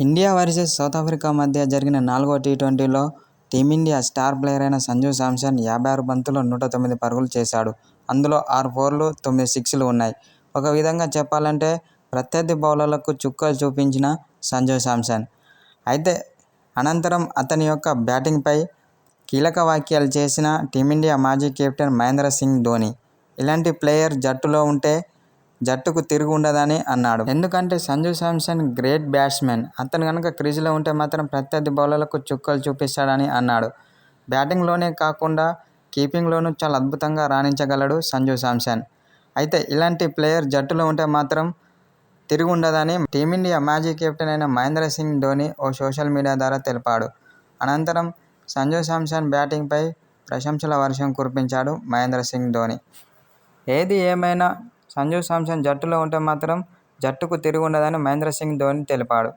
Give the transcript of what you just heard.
India versus south Africa మధ్య జరిగిన నాలుగో టీ-ట్వంటీలో టీమిండియా స్టార్ ప్లేయర్ అయిన సంజు శాంసన్ యాభై ఆరు బంతుల్లో నూట తొమ్మిది పరుగులు చేశాడు. అందులో ఆరు ఫోర్లు, తొమ్మిది సిక్స్లు ఉన్నాయి. ఒక విధంగా చెప్పాలంటే ప్రత్యర్థి బౌలర్లకు చుక్కలు చూపించిన సంజు శాంసన్. అయితే అనంతరం అతని యొక్క బ్యాటింగ్పై కీలక వ్యాఖ్యలు చేసిన టీమిండియా మాజీ కెప్టెన్ మహేంద్ర సింగ్ ధోని ఇలాంటి ప్లేయర్ జట్టులో ఉంటే జట్టుకు తిరుగు ఉండదని అన్నాడు. ఎందుకంటే సంజూ శాంసన్ గ్రేట్ బ్యాట్స్మెన్ అతను కనుక క్రీజ్లో ఉంటే మాత్రం ప్రత్యర్థి బౌలర్లకు చుక్కలు చూపిస్తాడని అన్నాడు. బ్యాటింగ్లోనే కాకుండా కీపింగ్లోనూ చాలా అద్భుతంగా రాణించగలడు సంజూ శాంసన్. అయితే ఇలాంటి ప్లేయర్ జట్టులో ఉంటే మాత్రం తిరుగు ఉండదని టీమిండియా మాజీ కెప్టెన్ అయిన మహేంద్ర సింగ్ ధోని ఓ సోషల్ మీడియా ద్వారా తెలిపాడు. అనంతరం సంజూ శాంసన్ బ్యాటింగ్పై ప్రశంసల వర్షం కురిపించాడు మహేంద్ర సింగ్ ధోని ఏది ఏమైనా సంజు శాంసన్ జట్టులో ఉంటే మాత్రం జట్టుకు తిరుగు ఉండదని మహేంద్ర సింగ్ ధోని తెలిపాడు.